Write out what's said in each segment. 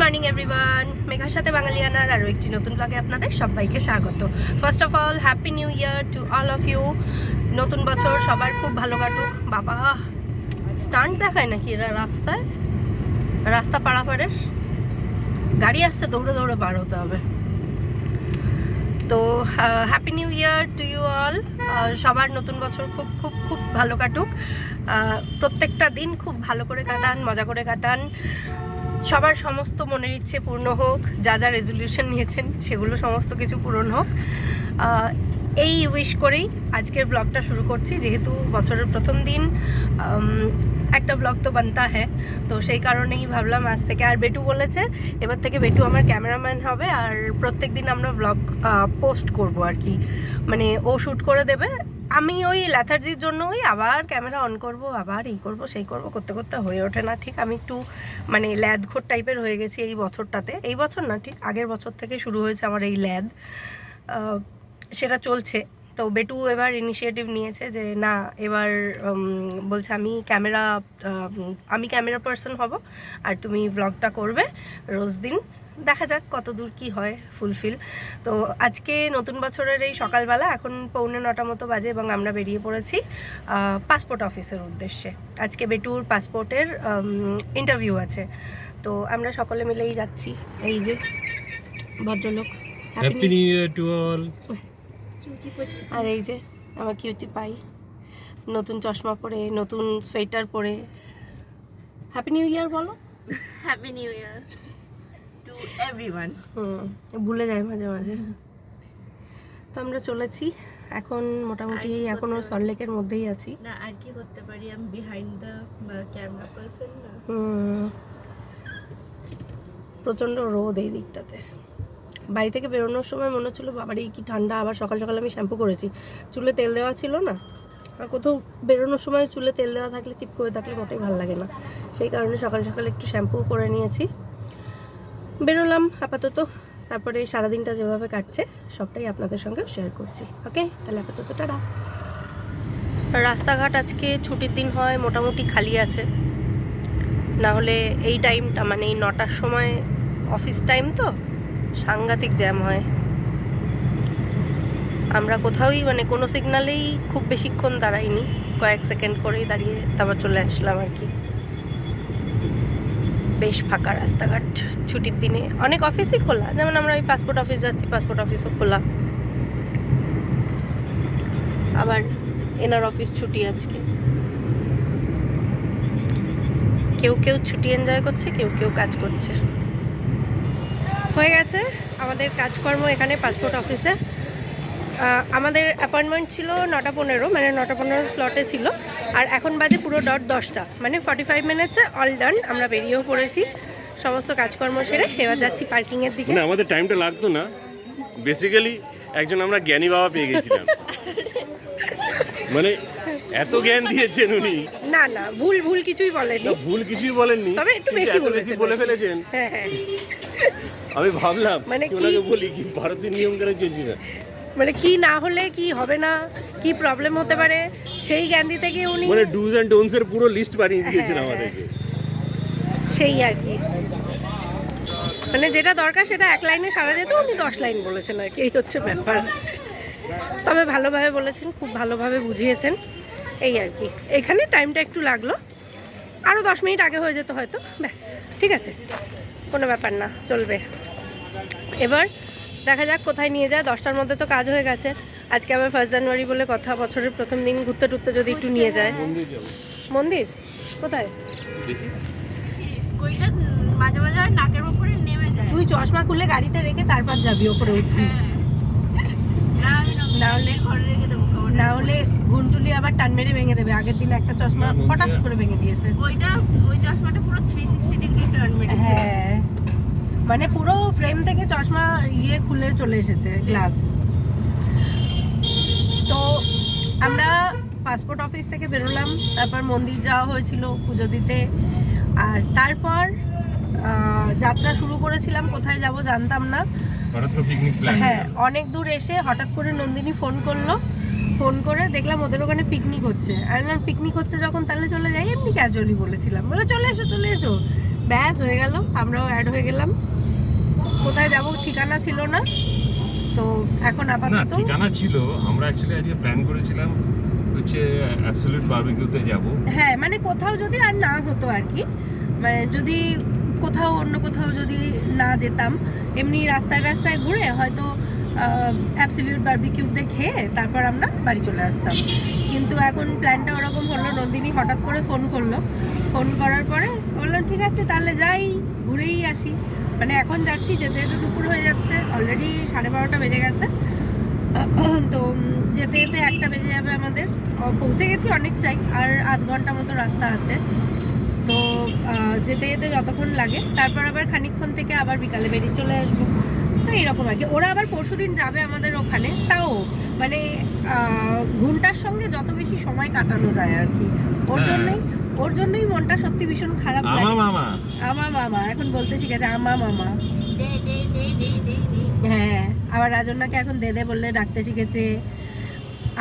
Morning, everyone. মেঘার সাথে বাঙালিয়ানার আরও একটি নতুন ব্লগে আপনাদের সবাইকে স্বাগত। First of all happy new year to all of you নতুন বছর, সবার খুব ভালো কাটুক। বাবা স্টান্ট দেখায় নাকি এরা রাস্তায়? রাস্তা পাড়াপাড়ের গাড়ি আসছে, দৌড়ে দৌড়ে পার হতে হবে। তো happy new year to you all সবার নতুন বছর খুব খুব খুব ভালো কাটুক। প্রত্যেকটা দিন খুব ভালো করে কাটান, মজা করে কাটান। সবার সমস্ত মনের ইচ্ছে পূর্ণ হোক, যা যা রেজলিউশন নিয়েছেন সেগুলো সমস্ত কিছু পূরণ হোক। এই উইশ করেই আজকের ব্লগটা শুরু করছি। যেহেতু বছরের প্রথম দিন একটা ব্লগ তো বানতা হ্যাঁ। তো সেই কারণেই ভাবলাম আজ থেকে আর বেটু বলেছে, এবার থেকে বেটু আমার ক্যামেরাম্যান হবে। আর প্রত্যেক দিন আমরা ব্লগ পোস্ট করব আর কি। মানে ও শ্যুট করে দেবে আমি ওই ল্যাথার্জির জন্য ওই আবার ক্যামেরা অন করব, আবার এই করব, সেই করব, করতে করতে হয়ে ওঠে না। ঠিক, আমি একটু মানে ল্যাদঘোর টাইপের হয়ে গেছি এই বছরটাতে। এই বছর না, ঠিক আগের বছর থেকে শুরু হয়েছে আমার এই ল্যাদ। সেটা চলছে। তো বেটু এবার ইনিশিয়েটিভ নিয়েছে যে, না, এবার বলছে আমি ক্যামেরা আমি ক্যামেরা পার্সন হব, আর তুমি ব্লগটা করবে রোজ দিন। দেখা যাক কত দূর কী হয় ফুলফিল তো আজকে নতুন বছরের এই সকালবেলা এখন পৌনে নটা মতো বাজে এবং আমরা বেরিয়ে পড়েছি পাসপোর্ট অফিসের উদ্দেশ্যে। আজকে বেটুর পাসপোর্টের ইন্টারভিউ আছে। তো আমরা সকলে মিলেই যাচ্ছি। এই যে ভদ্রলোক। Happy happy new year to all আর এই যে আমার কিউটি পাই নতুন চশমা পরে নতুন সোয়েটার পরে। হ্যাপি নিউ ইয়ার বলো। হ্যাপি নিউ Year হুম ভুলে যায় মাঝে মাঝে। তো আমরা চলেছি। এখন মোটামুটি এখনও? সল্টলেকের মধ্যেই আছি। না আর কি করতে পারি? আমি বিহাইন্ড দ্য ক্যামেরা পার্সন না। প্রচণ্ড রোদ এই দিকটাতে। বাড়ি থেকে বেরোনোর সময় মনে হচ্ছিল বাবারই কি ঠান্ডা। আবার সকাল সকাল আমি শ্যাম্পু করেছি। চুলে তেল দেওয়া ছিল না। আর কোথাও বেরোনোর সময় চুলে তেল দেওয়া থাকলে চিপ করে থাকলে মোটেই ভালো লাগে না। সেই কারণে সকাল সকাল একটু শ্যাম্পু করে নিয়েছি। বেরোলাম আপাতত। তারপরে সারাদিনটা যেভাবে কাটছে, সবটাই আপনাদের সঙ্গে শেয়ার করছি। ওকে তাহলে আপাতত টাটা। রাস্তাঘাট আজকে ছুটির দিন হয়, মোটামুটি খালি আছে। না হলে এই টাইমটা মানে এই নটার সময় অফিস টাইম তো, সাংঘাতিক জ্যাম হয়। আমরা কোথাওই মানে কোনো সিগনালেই খুব বেশিক্ষণ দাঁড়াইনি। কয়েক সেকেন্ড করেই দাঁড়িয়ে তারপর চলে আসলাম আর কি। বেশ ফাঁকা রাস্তাঘাট ছুটির দিনে। অনেক অফিসই খোলা, যেমন আমরা ওই পাসপোর্ট অফিস যাচ্ছি পাসপোর্ট অফিসও খোলা। আবার এনার অফিস ছুটি আজকে। কেউ কেউ ছুটি এনজয় করছে, কেউ কেউ কাজ করছে। হয়ে গেছে, আমাদের কাজকর্ম এখানে পাসপোর্ট অফিসে আমাদের অ্যাপয়েন্টমেন্ট ছিল নটা পনেরো মানে নটা পনেরো স্লটে ছিল। আর এখন বাজে পুরো ডট দশটা মানে ফর্টি ফাইভ মিনিটসে অল ডান আমরা বেরিয়েও পড়েছি। সমস্ত কাজকর্ম সেরে এবার যাচ্ছি পার্কিংয়ের দিকে। না আমাদের টাইমটা লাগতো না। বেসিক্যালি একজন আমরা জ্ঞানী বাবা পেয়ে গেছিলাম। মানে এত জ্ঞান দিয়েছেন উনি। না না ভুল ভুল কিছুই বলেনি না ভুল কিছুই বলেননি। তবে একটু বেশি বেশি বলে ফেলেছেন। হ্যাঁ হ্যাঁ। আমি ভাবলাম মানে কি ওনাকে বলি কি ভারতের নিয়ম কেন চলছি না মানে কি না হলে কি হবে না কি প্রবলেম হতে পারে সেই জ্ঞান দিতে গিয়ে উনি মানে ডুজ অ্যান্ড ডোনস এর পুরো লিস্ট বানিয়ে দিয়েছেন হ্যাঁ, আমাদেরকে। সেই আর কি। মানে যেটা দরকার সেটা এক লাইনে সারা যেত উনি দশ লাইন বলেছেন আর কি এই হচ্ছে ব্যাপার। তবে ভালোভাবে বলেছেন খুব ভালোভাবে বুঝিয়েছেন এই আর কি। এখানে টাইমটা একটু লাগল। আরও দশ মিনিট আগে হয়ে যেত হয়তো ব্যাস ঠিক আছে। কোনো ব্যাপার না চলবে। এবার দেখা যাক কোথায় নিয়ে যায়। দশটার মধ্যে তো কাজ হয়ে গেছে। আজকে আবার ফার্স্ট জানুয়ারি বলে কথা বছরের প্রথম দিন ঘুরতে টুরতে যদি একটু নিয়ে যায়। মন্দির? কোথায়? মাঝে মাঝে নাকের উপরে নেমে যায় তুই চশমা খুলে গাড়িতে রেখে তারপর যাবি ওপরে উঠবি। হ্যাঁ। না হলে- হলে ঘরে রেখে দেবো কাপড় না হলে ঘুনটুলি আবার টান মেরে ভেঙে দেবে। আগের দিন একটা চশমা হ্যাঁ, পটাশ করে ভেঙে দিয়েছে। ওইটা ওই চশমাটা পুরো থ্রি সিক্সটি ডিগ্রি টার্ন মেরেছে। হ্যাঁ। মানে পুরো ফ্রেম থেকে চশমা ইয়ে খুলে চলে এসেছে গ্লাস তো আমরা পাসপোর্ট অফিস থেকে বেরোলাম তারপর মন্দির যাওয়া হয়েছিল পুজো দিতে। আর তারপর যাত্রা শুরু করেছিলাম কোথায় যাব জানতাম না। হ্যাঁ অনেক দূর এসে হঠাৎ করে নন্দিনী ফোন করল। ফোন করে দেখলাম ওদের ওখানে পিকনিক হচ্ছে। আর পিকনিক হচ্ছে যখন তাহলে চলে যাই? এমনি ক্যাজুয়ালি বলেছিলাম। বলে চলে এসো চলে এসো। ব্যাস হয়ে গেল। আমরাও অ্যাড হয়ে গেলাম। কোথায় যাব ঠিকানা ছিল না। তো এখন আপাতত ঠিকানা ছিল। আমরা অ্যাকচুয়ালি আজকে প্ল্যান করেছিলাম হচ্ছে অ্যাবসলিউট বারবিকিউতে যাব। হ্যাঁ মানে কোথাও যদি আর না হতো আর কি। মানে যদি কোথাও অন্য কোথাও যদি না যেতাম এমনি রাস্তায় রাস্তায় ঘুরে হয়তো অ্যাবসলিউট বারবিকিউতে খেয়ে তারপর আমরা বাড়ি চলে আসতাম। কিন্তু এখন প্ল্যানটা ওরকম হলো নন্দিনী হঠাৎ করে ফোন করল। ফোন করার পরে বললাম ঠিক আছে তাহলে যাই ঘুরেই আসি। মানে এখন যাচ্ছি যেতে যেতে দুপুর হয়ে যাচ্ছে অলরেডি সাড়ে বারোটা বেজে গেছে। তো যেতে যেতে একটা বেজে যাবে আমাদের। পৌঁছে গেছি অনেকটাই আর আধ ঘণ্টা মতো রাস্তা আছে। তো যেতে যেতে যতক্ষণ লাগে তারপর আবার খানিকক্ষণ থেকে আবার বিকালে বেরিয়ে চলে আসব। তো এইরকম আর কি। ওরা আবার পরশুদিন যাবে আমাদের ওখানে তাও মানে ঘুমটার সঙ্গে যত বেশি সময় কাটানো যায় আর কি। ওর হ্যাঁ। জন্যই ওর জন্যই মনটা সত্যি ভীষণ খারাপ আমা লাগে। মামা। আমার মামা এখন বলতে শিখেছে আমা মামা। দে দে দে দে দে দে। হ্যাঁ আবার রাজন্যাকে এখন দেদে বললে ডাকতে শিখেছে।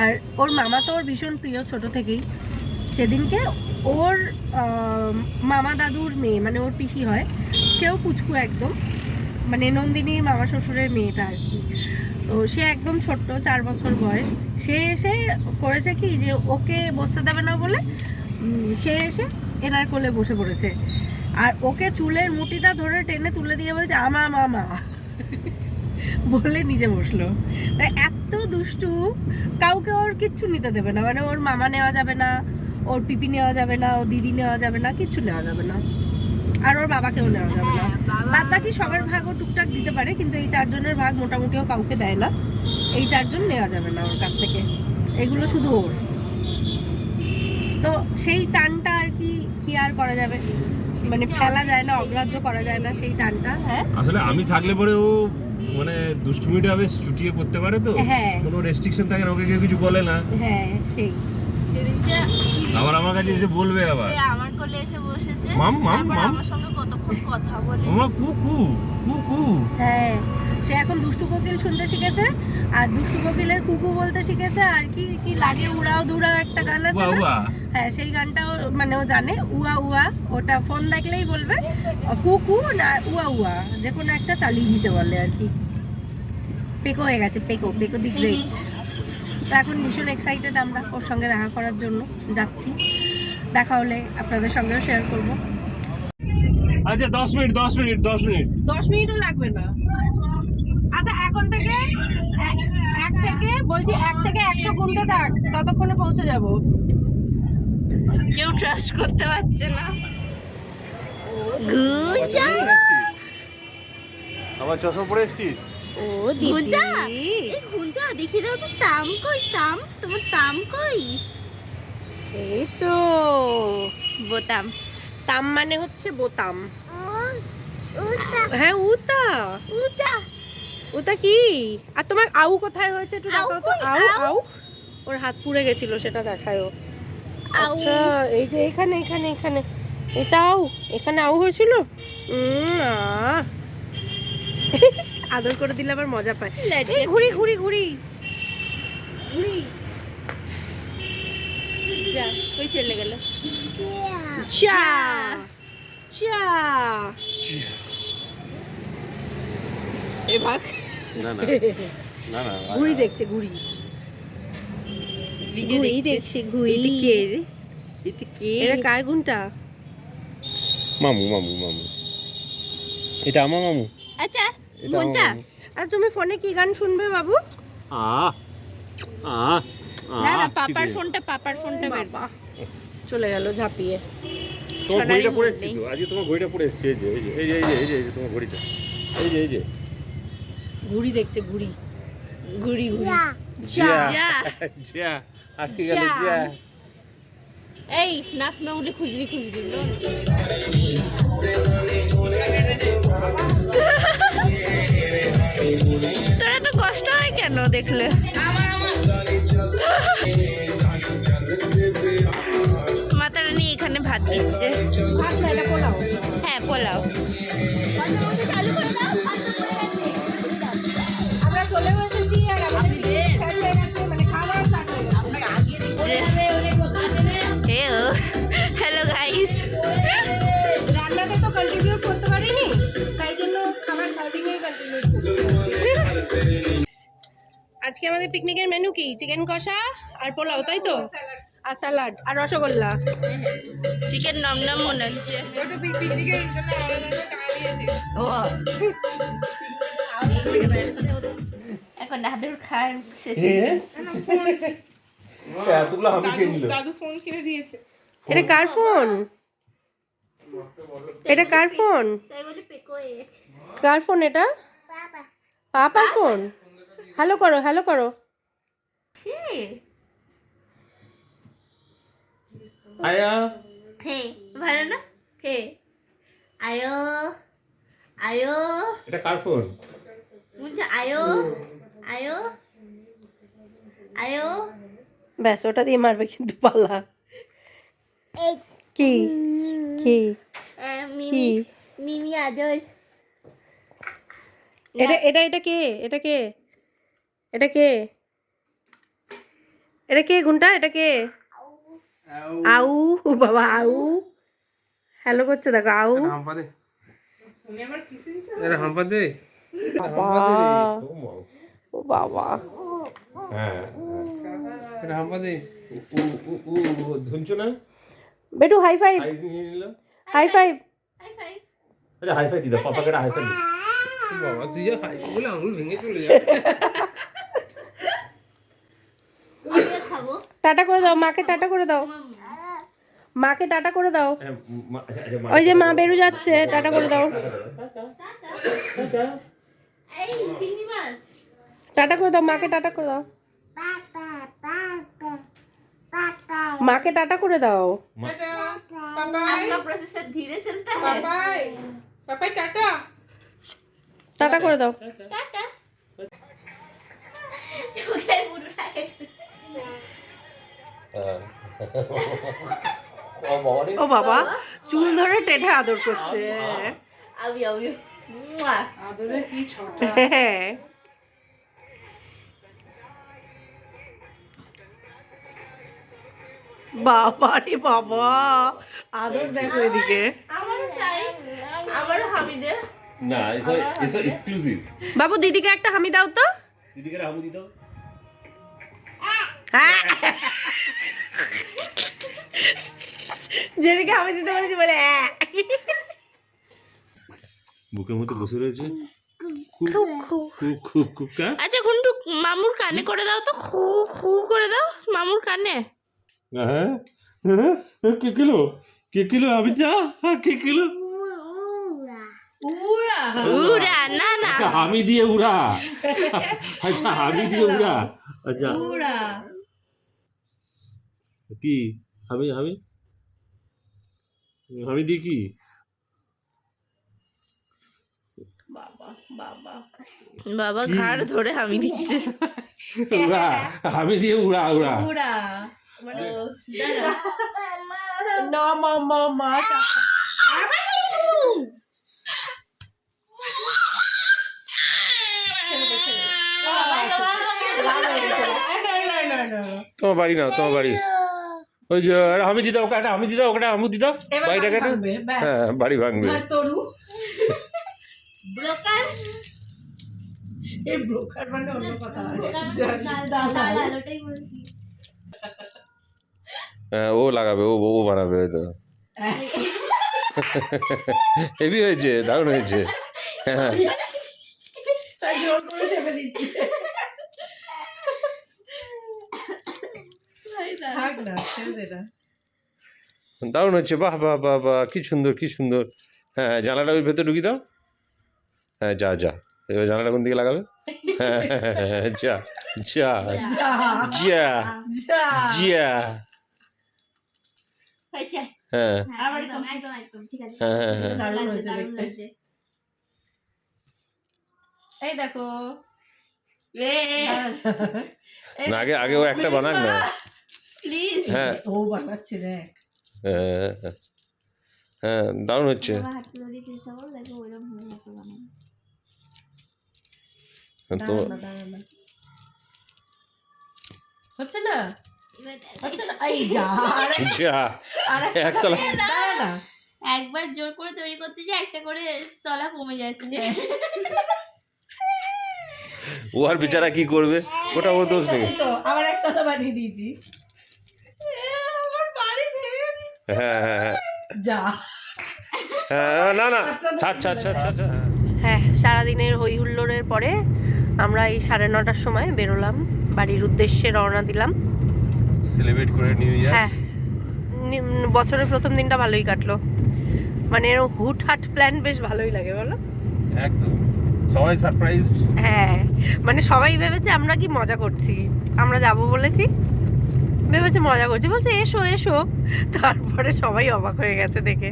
আর ওর মামা তো ওর ভীষণ প্রিয় ছোট থেকেই। সেদিনকে ওর মামা দাদুর মেয়ে মানে ওর পিসি হয় সেও পুচকু একদম। মানে নন্দিনীর মামা শ্বশুরের মেয়েটা আর কি। তো সে একদম ছোট্ট চার বছর বয়স। সে এসে করেছে কি যে ওকে বসতে দেবে না বলে সে এসে এনার কোলে বসে পড়েছে। আর ওকে চুলের মুঠিটা ধরে টেনে তুলে দিয়ে বলছে আমা মামা। বলে নিজে বসল। মানে এত দুষ্টু কাউকে ওর কিচ্ছু নিতে দেবে না। মানে ওর মামা নেওয়া যাবে না ওর পিপি নেওয়া যাবে না ওর দিদি নেওয়া যাবে না কিচ্ছু নেওয়া যাবে না। আর ওর বাবাকেও নেওয়া যাবে না। হ্যাঁ, বাদ বাকি সবার ভাগও টুকটাক দিতে পারে কিন্তু এই চারজনের ভাগ মোটামুটিও কাউকে দেয় না। এই চারজন নেওয়া যাবে না ওর কাছ থেকে। এগুলো শুধু ওর। তো সেই টানটা আর কি কি আর করা যাবে? মানে ফেলা যায় না অগ্রাহ্য করা যায় না সেই টানটা হ্যাঁ? আসলে আমি থাকলে পরে ও মানে দুষ্টুমিটা বেশ চুটিয়ে করতে পারে তো। হ্যাঁ। কোনো রেস্ট্রিকশন থাকে না ওকে কেউ কিছু বলে না। হ্যাঁ সেই। আবার আমার কাছে এসে বলবে আবার। সে আমার কোলে এসে বসেছে। মাম, মাম, মাম। আমার সঙ্গে কতক্ষণ কথা বলে। মামা কু কু কু কু। হ্যাঁ। সে এখন দুষ্টু কোকিল শুনতে শিখেছে আর দুষ্টু কোকিলের কুকু বলতে শিখেছে আর কি কি লাগে উড়াও দুড়াও একটা গান আছে হ্যাঁ সেই গানটাও মানে ও জানে উয়া উয়া ওটা ফোন দেখলেই বলবে কুকু না উয়া উয়া যে কোনো একটা চালিয়ে দিতে বলে আর কি। পেকো হয়ে গেছে পেকো পেকো দি গ্রেট। তো এখন ভীষণ এক্সাইটেড আমরা ওর সঙ্গে দেখা করার জন্য যাচ্ছি। দেখা হলে আপনাদের সঙ্গেও শেয়ার করব। আচ্ছা দশ মিনিট দশ মিনিট দশ মিনিট। দশ মিনিটও লাগবে না। আচ্ছা এখন থেকে এক- থেকে বলছি এক থেকে একশো গুনতে থাক ততক্ষণে পৌঁছে যাব। কেউ ট্রাস্ট করতে পারছে না। আবার চশমা পরে এসছিস? ও গুঞ্জা এই দেখি দাও তো তাম কই তাম? তোমার তাম কই? এই তো। বোতাম। তাম মানে হচ্ছে বোতাম। হ্যাঁ উতা। উটা ওটা কি? আর তোমার আউ কোথায় হয়েছে একটু দেখাও তো। আউ আউ? ওর হাত পুড়ে গেছিল সেটা দেখায়ও। আচ্ছা এই যে এখানে এখানে এখানে। এটা আউ? এখানে আউ হয়েছিল? উম, আহ। আদর করে দিলে আবার মজা পায়। এই ঘুরি ঘুরি ঘুরি। ঘুরি। যা কই চলে গেল। চা চা এ ভাগ। না না না না ঘুড়ি দেখছে ঘুড়ি ভিডিও ঘুড়ি দেখছে ঘুড়ি এতে কে এতে কে এটা কার ঘুমটা মামু মামু মামু এটা আমার মামু আচ্ছা মনটা আর তুমি ফোনে কি গান শুনবে বাবু আ আ আ, না না পাপার ফোনটা পাপার ফোনটা বের চলে গেল ঝাঁপিয়ে তোমার ঘড়িটা মনে এসছি। তো আজকে তোমার ঘড়িটা পরে এসছি এই যে এই যে এই যে এই যে এই যে এই যে তোমার ঘড়িটা এই যে এই যে ঘুড়ি দেখছে ঘুড়ি। জিয়া। জিয়া। এই নাক না উঠে খুজলি খুজলি। তোর এত কষ্ট হয় কেন দেখলে? মাতা রানী এখানে ভাত দিচ্ছে। আচ্ছা এটা পোলাও? হ্যাঁ পোলাও। আজকে আমাদের পিকনিকের মেনু কি? চিকেন কষা আর পোলাও তাই তো? আর স্যালাড আর রসগোল্লা। চিকেন নাম নাম মনে হচ্ছে। এখন দাদুর খাওয়ার শেষ এতগুলো আমি নিল দাদু ফোন কিনে দিয়েছে। এটা কার ফোন এটা কার ফোন তাই বলে পেকো হয়ে গেছে কার ফোন এটা? পাপার ফোন হ্যালো করো হ্যালো করো। আয়া। হে ভালো না? হে। আয়ো আয়ো। এটা কার ফোন? বলছে আয়ো আয়ো আয়ো। ব্যাস ওটা দিয়ে মারবে কিন্তু পাল্লা। কি? কি? কি মিমি মিমি আদর। এটা এটা এটা কে? এটা কে? এটা কে? এটা কে ঘুমটা? এটা কে? আউ। বাবা আউ। হ্যালো করছে দেখো আউ। হাম্পা দে। এটা হাম্পা দে। বাবা। ও বাবা। হ্যাঁ। বেটু high five high five high five আরে হাই ফাই দিদা পাপাকে হাই ফাই বাবা তুই হাই বলে আঙুল ভেঙে চলে যা আমিও খাব টাটা করে দাও মাকে টাটা করে দাও। মাকে টাটা করে দাও। ওই যে মা বেরু যাচ্ছে টাটা করে দাও। টাটা করে দাও মাকে টাটা করে দাও। মাকে টাটা করে দাও। টাটা করে দাও। টাটা। ও বাবা চুল ধরে টেনে আদর করছে। আবি আবি। আদরে কি ছটা। বাবা রে বাবা আদর দেখো এদিকে। আমারও চাই আমারও হামিদে না এক্সক্লুসিভ বাবু দিদিকে একটা হামি দাও তো। দিদিকে হামু দিত হ্যাঁ। যেদিকে হামি দিতে বলেছি বলে হ্যাঁ বুকের মধ্যে বসে রয়েছে? আচ্ছা ঘন্টু মামুর কানে করে দাও তো। খু খু করে দাও মামুর কানে। হ্যাঁ? হ্যাঁ? কে কিলো? কে কিলো আমি যা কে কিলো? উড়া। না না। আচ্ছা আমি দিয়ে উড়া। আচ্ছা আমি দিয়ে উড়া। আচ্ছা। উড়া। কি? আমি আমি আমি দিয়ে কি? বাবা ঘাড় ধরে হামি দিচ্ছে। উড়া আমি দিয়ে উড়া উড়া। না মা মা মা। তোমার বাড়ি নাও তোমার বাড়ি। ওই যে আরে আমি দিদাও ওটা আমি দিদাও ওটা আমি দিদাও বাড়িটা কেটে হ্যাঁ বাড়ি ভাঙবে। ব্রোকার? এই ব্রোকার মানে অন্য কথা হ্যাঁ ও লাগাবে ও ও বানাবে হয়তো। হেভি হয়েছে দারুণ হয়েছে। হ্যাঁ তাই জোর করে চেপে দিচ্ছে থাক না ছেড়ে দে না দারুণ হচ্ছে বাহ বাহ বাহ বাহ কি সুন্দর কি সুন্দর। হ্যাঁ জানালাটা ওই ভেতরে ঢুকি দাও। হ্যাঁ যা যা এবার জানালা কোন দিকে লাগাবে? হ্যাঁ হ্যাঁ, হ্যাঁ, যা যা যা যা যা। যা হ্যাঁ। হ্যাঁ হ্যাঁ হ্যাঁ এই দেখো। আগে আগে ও একটা বানাক না। প্লিজ হ্যাঁ। ও বানাচ্ছে দেখ। হ্যাঁ হ্যাঁ দারুণ হচ্ছে। হয়ে তো না। হচ্ছে না? হচ্ছে না? একবার জোর করে তৈরি করতে যে একটা করে তলা কমে যাচ্ছে। ও আর বেচারা কি করবে? ওটা ওর দোষ নেই। আবার একটা বানিয়ে দিয়েছি। হ্যাঁ হ্যাঁ হ্যাঁ যা। হ্যাঁ না না ছাড় ছাড় ছাড় ছাড় ছাড়। হ্যাঁ সারাদিনের হই হুল্লোড়ের পরে আমরা এই সাড়ে নটার সময় বেরোলাম বাড়ির উদ্দেশ্যে রওনা দিলাম। সেলিব্রেট করে নিউ ইয়ার হ্যাঁ বছরের প্রথম দিনটা ভালোই কাটলো। মানে এরকম হুট হাট প্ল্যান বেশ ভালোই লাগে বলো? একদম। সবাই সারপ্রাইজড হ্যাঁ মানে সবাই ভেবেছে আমরা কি মজা করছি। আমরা যাব বলেছি ভেবেছে মজা করছি। বলছে এসো এসো। তারপরে সবাই অবাক হয়ে গেছে দেখে।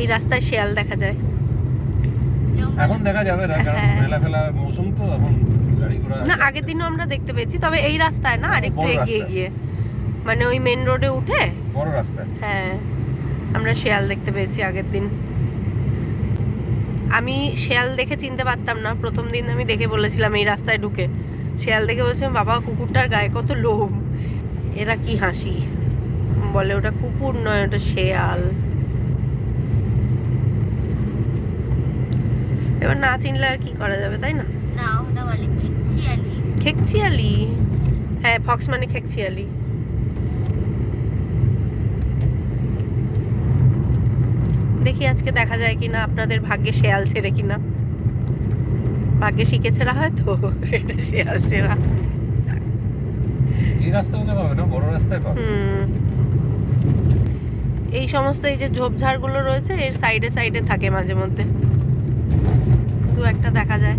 এই রাস্তায় শেয়াল দেখা যায়। এখন দেখা যাবে না কারণ হ্যাঁ। মেলা ফেলা মৌসুম তো এখন গাড়ি ঘোড়া না আগের দিনও আমরা দেখতে পেয়েছি তবে এই রাস্তায় না আরেকটু এগিয়ে গিয়ে। মানে ওই মেন রোডে উঠে? বড় রাস্তা হ্যাঁ আমরা শেয়াল দেখতে পেয়েছি আগের দিন। আমি শেয়াল দেখে চিনতে পারতাম না প্রথম দিন আমি দেখে বলেছিলাম এই রাস্তায় ঢুকে। শেয়াল দেখে বলছিলাম বাবা কুকুরটার গায়ে কত লোম। এরা কি হাসি? বলে ওটা কুকুর নয় ওটা শেয়াল। এবার না চিনলে আর কি করা যাবে তাই না? খেকচিয়ালি? হ্যাঁ ফক্স মানে খেকচিয়ালি। দেখি আজকে দেখা যায় কিনা আপনাদের ভাগ্যে শেয়াল ছেড়ে কিনা। ভাগ্যে শিখে ছেড়া হয় তো এটা শেয়াল এই রাস্তা পাবে না? বড় রাস্তায় পাবে? এই সমস্ত এই যে ঝোপঝাড়গুলো রয়েছে এর সাইডে সাইডে থাকে মাঝে মধ্যে। দু একটা দেখা যায়।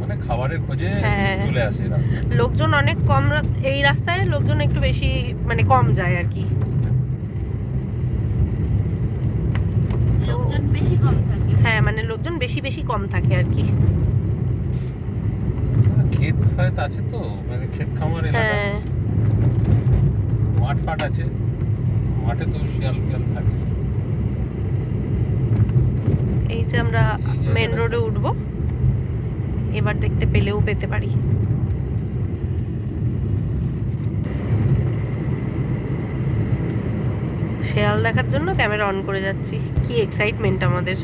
মানে খাবারের খোঁজে হ্যাঁ। চলে আসে রাস্তা লোকজন অনেক কম এই রাস্তায় লোকজন একটু বেশি মানে কম যায় আর কি। লোকজন বেশি কম থাকে। হ্যাঁ মানে লোকজন বেশি বেশি কম থাকে আর কি। ক্ষেত ফাত আছে তো মানে ক্ষেত খামার এলাকা। হ্যাঁ। মাঠ ফাট আছে মাঠে তো শিয়াল ফিয়াল থাকে। এই যে আমরা মেন রোডে উঠবো এবার দেখতে পেলেও পেতে পারি। শেয়াল দেখার জন্য ক্যামেরা অন করে যাচ্ছি কি এক্সাইটমেন্ট আমাদের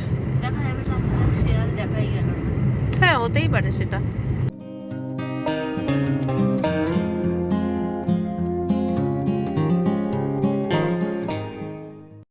দেখা যাবে রাস্তা শেয়াল দেখাই গেল না হ্যাঁ হতেই পারে সেটা।